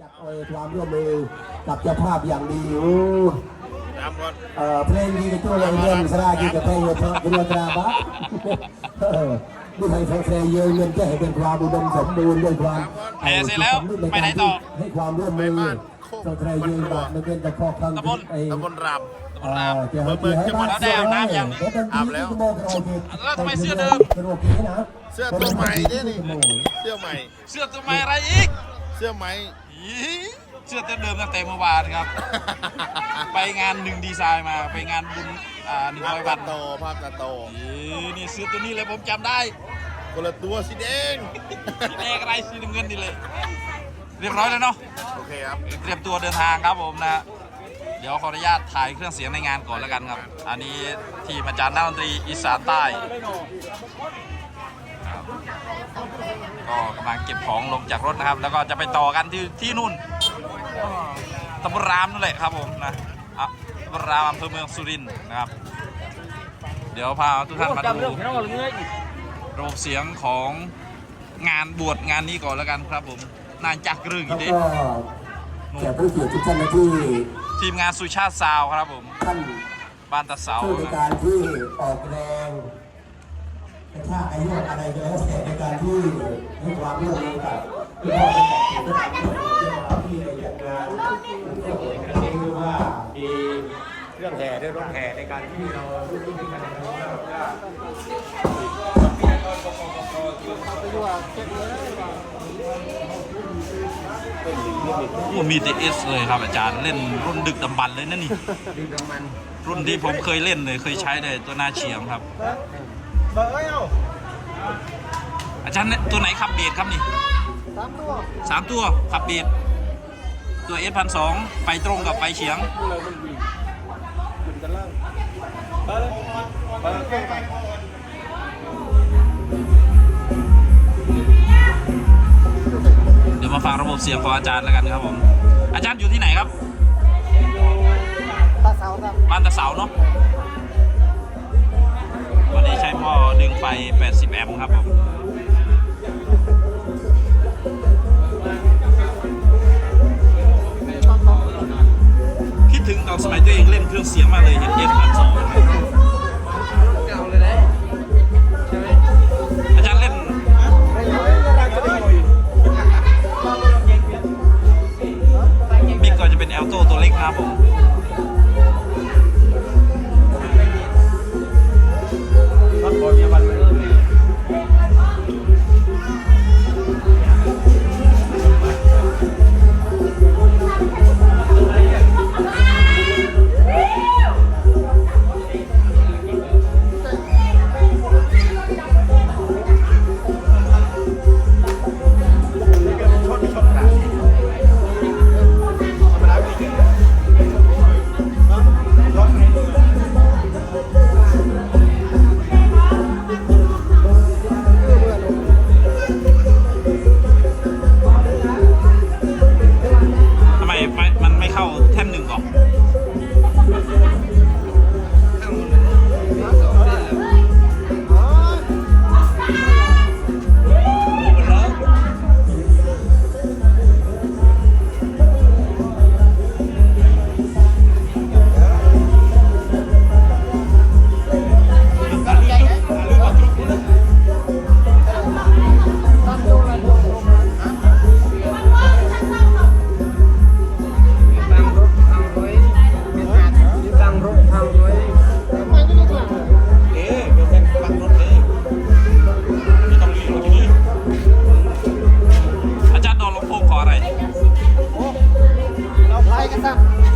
จัดโอยความร่วมมือกับเจ้าภาพอย่างดีโอ้เอ่อเพลงดีกับตัวเราเรื่องสราดีกับเพลงเยอะเรื่องตราบะเออนี่ให้แฟนๆเยอะเงินจะให้เป็นความอุดมสมบูรณ์ด้วยความแพ้เสร็จแล้วไปไหนต่อให้ความร่วมมือแฟนๆเยอะบาทมันเป็นตะคอกข้างตำบลไอ้ตำบลรามตำบลรามเจ้าเจ้าให้บ้านแล้วได้อาบน้ำยังอาบแล้วแล้วทำไมเสื้อเดิมเสื้อตัวใหม่เนี่ยนี่เสื้อใหม่ เสื้อตัวใหม่อะไรอีก เสื้อใหม่ เสื้อตัวเดิมตั้งแต่เมื่อวานครับ ไปงานหนึ่งดีไซน์มา ไปงานบุญอ่าหนึ่งภาร้พอยตาวันโตภาพตาโตอีนี่เสื้อตัวนี้เลยผมจำได้คนละตัวสีแดงสีแดงอะไรสีน้ำเงินนี่เลย เรียบร้อยแล้วเนาะ โอเคครับเตรียมตัวเดินทางครับผมนะ เดี๋ยวขออนุญาตถ่ายเครื่องเสียงในงานก่อนแล้วกันครับ อันนี้ทีมอาจารย์นักดนตรีอีสานใต้ครับ ก็กำลังเก็บของลงจากรถนะครับ แล้วก็จะไปต่อกันที่ที่นู่นตำบลรามนั่นแหละครับผมนะอะตำบลรามอำเภอเมืองสุรินทร์นะครับ เดี๋ยวพาทุกท่านมาดูระบบเสียงของงานบวชงานนี้ก่อนแล้วกันครับผมนานจักรึงแล้อีวกดิก็แขกผู้เกียรติทุกท่านนะที่ ทีมงานสุชาติซาวครับผมท่านบ้านตะเสาช่วยในนะการที่ออกแรง กระชากอายุอะไรก็แล้วแต่ในการที่ให้ความร่วมมือกับที่พ่อเป็นแบบที่จัดงานก็คือว่ามีเครื่องแห่ด้วยรถแห่ในการที่เราร่วมมือกันนะครับโอ้มีแต่เอสเลยครับอาจารย์เล่นรุ่นดึกดำบรรพ์เลยนั่นนี่รุ่นที่ผมเคยเล่นเลยเคยใช้เลยตัวหน้าเฉียมครับ อาจารย์เนี่ยตัวไหนขับเบียดครับนี่สามตัวขับเบียดตัวเอสพันสองไปตรงกับไปเฉียงเดี๋ยวมาฟังระบบเสียงของอาจารย์แล้วกันครับผม อาจารย์อยู่ที่ไหนครับ ตาเสาครับ บ้านตะเสาเนาะ 80 แอมป์ครับผมคิดถึงตอนสมัยตัวเองเล่นเครื่องเสียงมากเลยเห็นเอฟพันสอง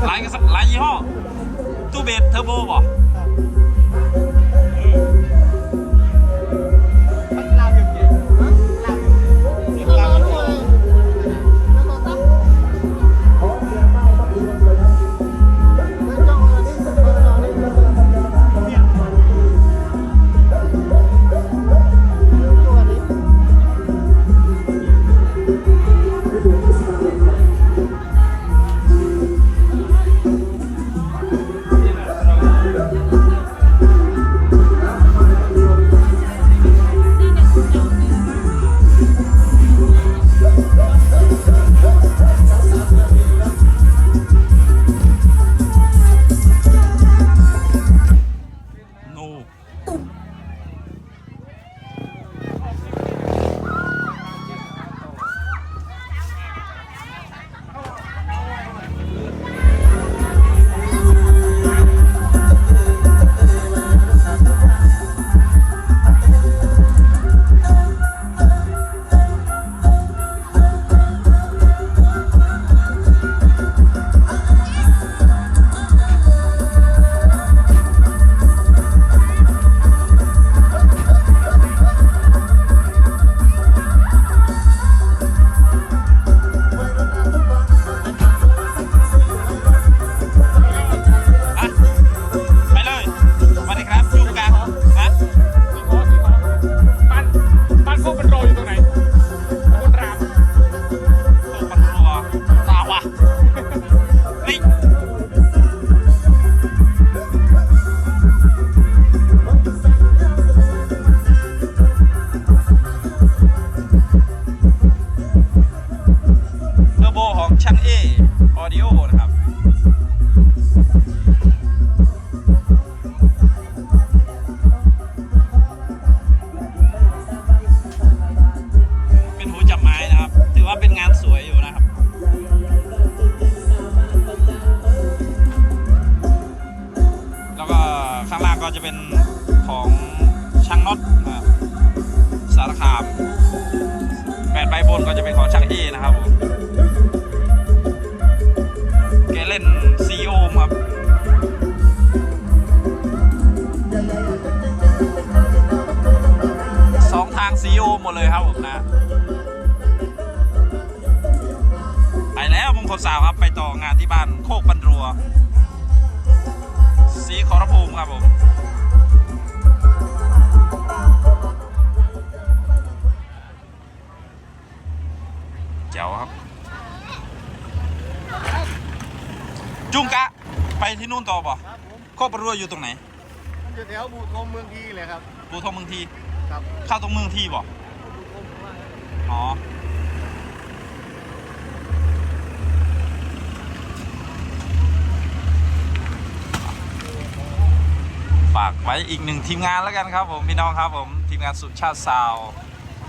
หลายหลายยี่ห้อตู้เบสเทอร์โบบ่ เข้าผมนะ ไปแล้วมงคลสาวครับไปต่องานที่บ้านโคกบันรัวสีขอรภูมิครับผมเจ๋วครับ จุงกะ ไปที่นู่นต่อบ่คโคกบันรัวอยู่ตรงไหน มันอยู่แถวบูทงเมืองทีเลยครับบูทองเมืองที ครับ เข้าตรงเมืองทีบ่ อ๋อฝากไว้อีกหนึ่งทีมงานแล้วกันครับผมพี่น้องครับผมทีมงานสุชาติซาว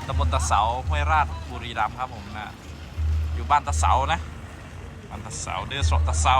ตำบลตะเสาห้วยราชบุรีรัมย์ครับผมนะอยู่บ้านตะเสานะบ้านตะเสาเดือสระตะเสา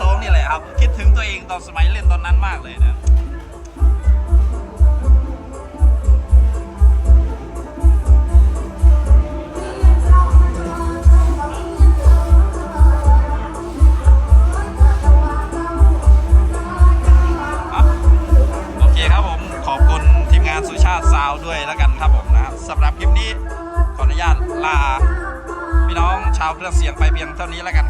สองนี่แหละครับ คิดถึงตัวเองตอนสมัยเล่นตอนนั้นมากเลยนะโอเคครับผมขอบคุณทีมงานสุชาติซาวด้วยแล้วกันครับผมนะสำหรับคลิปนี้ขออนุญาตลาพี่น้องชาวเครื่องเสียงไปเพียงเท่านี้แล้วกัน